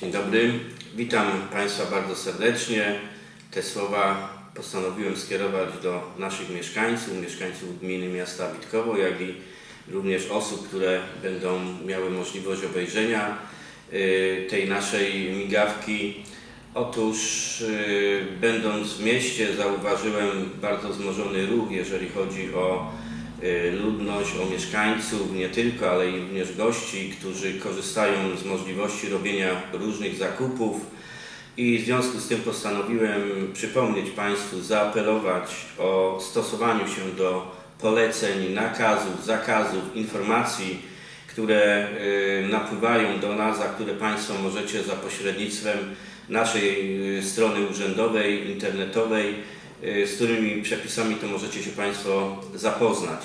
Dzień dobry, witam Państwa bardzo serdecznie. Te słowa postanowiłem skierować do naszych mieszkańców, mieszkańców gminy miasta Witkowo, jak i również osób, które będą miały możliwość obejrzenia y, tej naszej migawki. Otóż y, będąc w mieście zauważyłem bardzo wzmożony ruch, jeżeli chodzi o ludność, o mieszkańców, nie tylko, ale i również gości, którzy korzystają z możliwości robienia różnych zakupów. I w związku z tym postanowiłem przypomnieć Państwu, zaapelować o stosowaniu się do poleceń, nakazów, zakazów, informacji, które y, napływają do nas, a które Państwo możecie za pośrednictwem naszej y, strony urzędowej, internetowej, y, z którymi przepisami to możecie się Państwo zapoznać.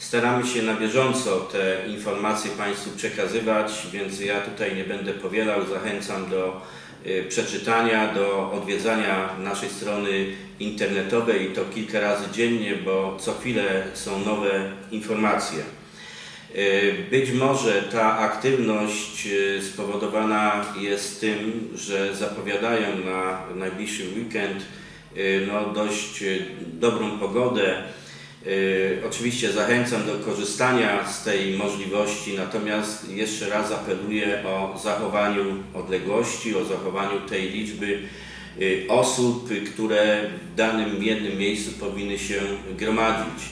Staramy się na bieżąco te informacje Państwu przekazywać, więc ja tutaj nie będę powielał. Zachęcam do y, przeczytania, do odwiedzania naszej strony internetowej i to kilka razy dziennie, bo co chwilę są nowe informacje. Y, Być może ta aktywność y, spowodowana jest tym, że zapowiadają na najbliższy weekend y, no, dość y, dobrą pogodę. Y, Oczywiście zachęcam do korzystania z tej możliwości, natomiast jeszcze raz apeluję o zachowaniu odległości, o zachowaniu tej liczby y, osób, y, które w danym jednym miejscu powinny się gromadzić.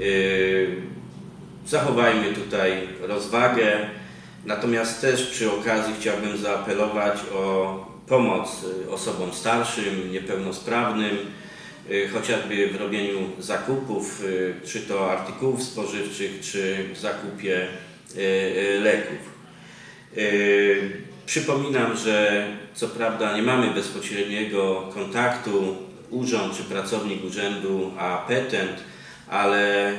Y, Zachowajmy tutaj rozwagę, natomiast też przy okazji chciałbym zaapelować o pomoc y, osobom starszym, niepełnosprawnym, y, chociażby w robieniu zakupów, y, czy to artykułów spożywczych, czy w zakupie leków. Przypominam, że co prawda nie mamy bezpośredniego kontaktu urząd czy pracownik urzędu, a petent, ale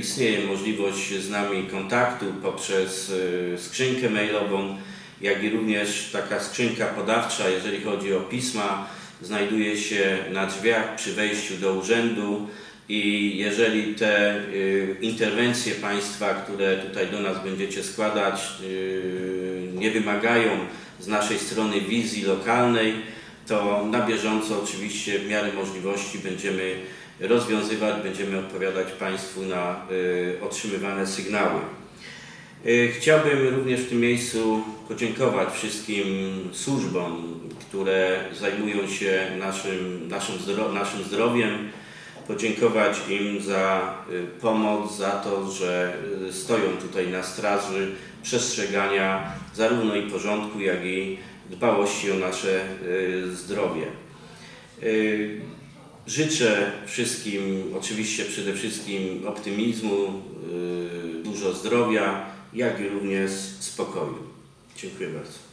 istnieje możliwość z nami kontaktu poprzez skrzynkę mailową, jak i również taka skrzynka podawcza, jeżeli chodzi o pisma, znajduje się na drzwiach przy wejściu do urzędu i jeżeli te y, interwencje Państwa, które tutaj do nas będziecie składać, y, nie wymagają z naszej strony wizji lokalnej, to na bieżąco oczywiście w miarę możliwości będziemy rozwiązywać, będziemy odpowiadać Państwu na y, otrzymywane sygnały. Y, Chciałbym również w tym miejscu podziękować wszystkim służbom, które zajmują się naszym, naszym, zdro, naszym zdrowiem, podziękować im za y, pomoc, za to, że y, stoją tutaj na straży przestrzegania zarówno i porządku, jak i dbałości o nasze zdrowie. Życzę wszystkim, oczywiście przede wszystkim optymizmu, dużo zdrowia, jak i również spokoju. Dziękuję bardzo.